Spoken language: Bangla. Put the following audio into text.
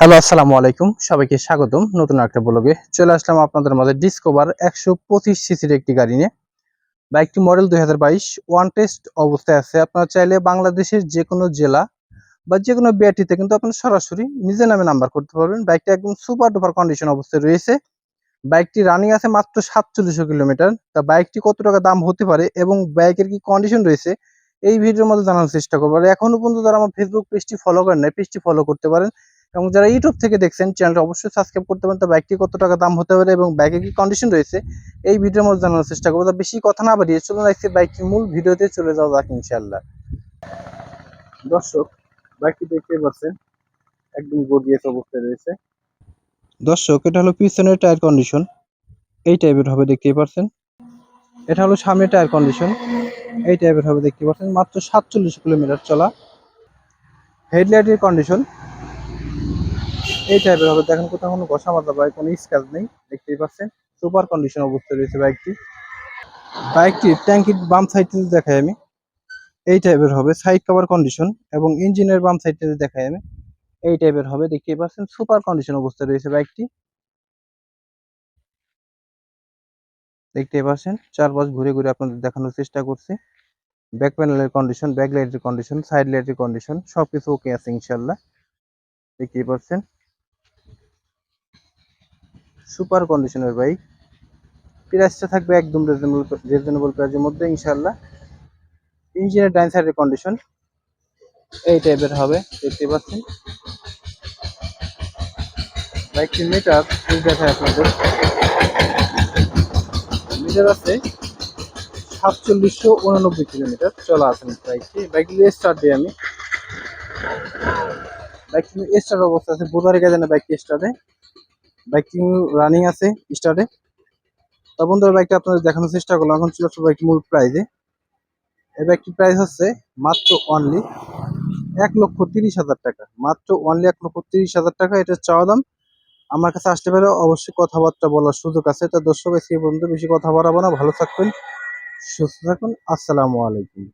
হ্যালো, আসসালামু আলাইকুম। সবাইকে স্বাগতম। নতুন একটা ব্লগে চলে আসলাম আপনাদের মাঝে ডিসকভার একশো পঁচিশ সিসির একটি গাড়ি নিয়ে। বাইকটি মডেল দুই হাজার বাইশ ওয়ান টেস্ট অবস্থায় আছে। আপনারা চাইলে বাংলাদেশের যে কোনো জেলা বা যে কোনো বিআরটিতে কিন্তু আপনারা সরাসরি নিজের নামে নাম্বার করতে পারবেন। বাইকটা একদম সুপার ডুপার কন্ডিশন অবস্থায় রয়েছে। বাইকটি রানিং আছে মাত্র সাতচল্লিশশো কিলোমিটার। তা বাইকটি কত টাকা দাম হতে পারে এবং বাইকের কি কন্ডিশন রয়েছে, এই ভিডিওর মধ্যে জানার চেষ্টা করব। আর এখনও পর্যন্ত যারা আমার ফেসবুক পেজটি ফলো করেন না পেজটি ফলো করতে পারেন। এবং যারা ইউটিউব থেকে দেখছেন চ্যানেলটা অবশ্যই সাবস্ক্রাইব করতে পারেন। তো বাইকটি কত টাকা দাম হতে পারে এবং বাইকের কি কন্ডিশন রয়েছে, এই ভিডিওর মধ্যে জানানোর চেষ্টা করব। বেশি কথা না বাড়িয়ে চলুন আজকে বাইকটির মূল ভিডিওতে চলে যাওয়া যাক ইনশাল্লাহ দর্শক বাইকটি দেখতে পাচ্ছেন, একদম গড়িয়েছে অবস্থায় রয়েছে। দর্শক, এটা হলো পিছনের টায়ার কন্ডিশন এই টাইপের হবে দেখতেই পাচ্ছেন এটা হলো সামনের টায়ার কন্ডিশন এই টাইপের হবে দেখতে পাচ্ছেন মাত্র সাতচল্লিশ কিলোমিটার চলা। হেডলাইটের কন্ডিশন এই টাইপের হবে। দেখেন কোথাও কোনো ঘষা মাথা বা কোনো স্ক্র্যাচ নেই, দেখতেই পাচ্ছেন। সুপার কন্ডিশন অবস্থায় রয়েছে বাইকটি বাইকটির ট্যাঙ্কির বাম সাইডে দেখাই আমি, এই টাইপের হবে সাইড কভার কন্ডিশন এবং ইঞ্জিনের বাম সাইডে দেখাই আমি, এই টাইপের হবে। দেখতেই পাচ্ছেন সুপার কন্ডিশন অবস্থায় রয়েছে বাইকটি দেখতেই পাচ্ছেন, চারপাশ ঘুরে ঘুরে আপনাদের দেখানোর চেষ্টা করছি। ব্যাক প্যানেলের কন্ডিশন ব্যাক লাইটের কন্ডিশন সাইড লাইটের কন্ডিশন সবকিছু ওকে আছে ইনশাল্লাহ। দেখতেই পাচ্ছেন। সুপার কন্ডিশনের বাইক। প্রাইসটা থাকবে একদম রিজনেবল রিজনেবল প্রাইসের মধ্যে ইনশাল্লাহ ইঞ্জিনের ডাইন সাইডের কন্ডিশন এই টাইপের হবে, দেখতে পাচ্ছেন। বাইকটির মিটার দেখায় আপনাদের। মিটার আছে সাতচল্লিশশো উনানব্বই কিলোমিটার, চলা আছে বাইকটি বাইকটি স্টার্ট দিই আমি। বাইকটি স্টার্ট অবস্থা আছে বোধারে গেছে না বাইকটি স্টার্টে বাইকটি রানিং আছে স্টার্টে তো বন্ধুরা, বাইকটা আপনাদের দেখানোর চেষ্টা করলাম। এখন আসব বাইকটি মূল প্রাইজে এই বাইকটির প্রাইস হচ্ছে মাত্র অনলি এক লক্ষ তিরিশ হাজার টাকা। মাত্র অনলি এক লক্ষ তিরিশ হাজার টাকা, এটা চাওয়া দাম। আমার কাছে আসতে পারে, অবশ্যই কথাবার্তা বলার সুযোগ আছে। তা দর্শক, আজকে পর্যন্ত বেশি কথা বাড়াবো না। ভালো থাকবেন, সুস্থ থাকুন। আসসালামু আলাইকুম।